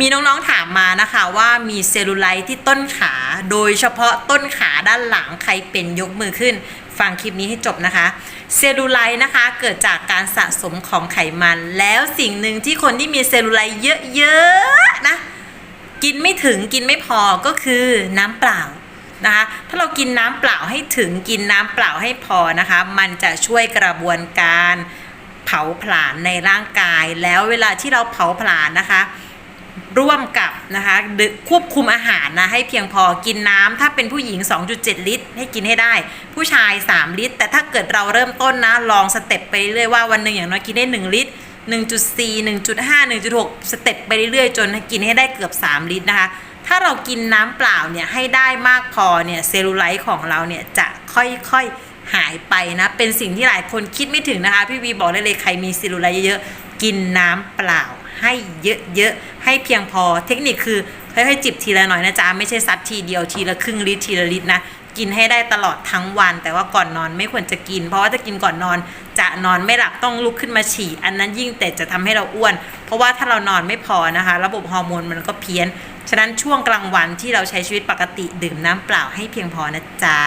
มีน้องๆถามมานะคะว่ามีเซลลูไลท์ที่ต้นขา โดยเฉพาะต้นขาด้านหลังใครเป็นยกมือขึ้น ฟังคลิปนี้ให้จบนะคะ เซลลูไลท์นะคะเกิดจากการสะสมของไขมัน แล้วสิ่งหนึ่งที่คนที่มีเซลลูไลท์เยอะๆนะกินไม่ถึงกินไม่พอก็คือน้ำเปล่านะคะถ้าเรากินน้ำเปล่าให้ถึงกินน้ำเปล่าให้พอนะคะ มันจะช่วยกระบวนการเผาผลาญในร่างกาย แล้วเวลาที่เราเผาผลาญนะคะ ร่วมกับนะคะควบคุมอาหารนะให้เพียงพอกินน้ำถ้าเป็นผู้หญิง 2.7 ลิตร ให้กินให้ได้ ผู้ชาย 3 ลิตร แต่ถ้าเกิดเราเริ่มต้นนะลองสเต็ปไปเรื่อยว่าวันหนึ่งอย่างน้อยกินได้ 1 ลิตร 1.4 1.5 1.6 สเต็ปไปเรื่อยๆ จนกินให้ได้เกือบ 3 ลิตรนะคะ ถ้าเรากินน้ำเปล่าเนี่ยให้ได้มากพอเนี่ยเซลลูไลท์ของเราเนี่ยจะค่อยๆหายไปนะเป็นสิ่งที่หลายคนคิดไม่ถึงนะคะพี่วีบอกได้เลยใครมีเซลลูไลท์เยอะๆกินน้ำเปล่าให้เยอะๆ ให้เพียงพอเทคนิคคือค่อยๆจิบทีละหน่อยนะจ๊ะไม่ใช่ซัดทีเดียวทีละครึ่งลิตรทีละลิตรนะกินให้ได้ตลอดทั้งวัน แต่ว่าก่อนนอนไม่ควรจะกิน เพราะว่าถ้ากินก่อนนอน จะนอนไม่หลับต้องลุกขึ้นมาฉี่ อันนั้นยิ่งแต่จะทำให้เราอ้วน เพราะว่าถ้าเรานอนไม่พอนะคะ ระบบฮอร์โมนมันก็เพี้ยน ฉะนั้นช่วงกลางวันที่เราใช้ชีวิตปกติดื่มน้ำเปล่าให้เพียงพอนะจ๊ะ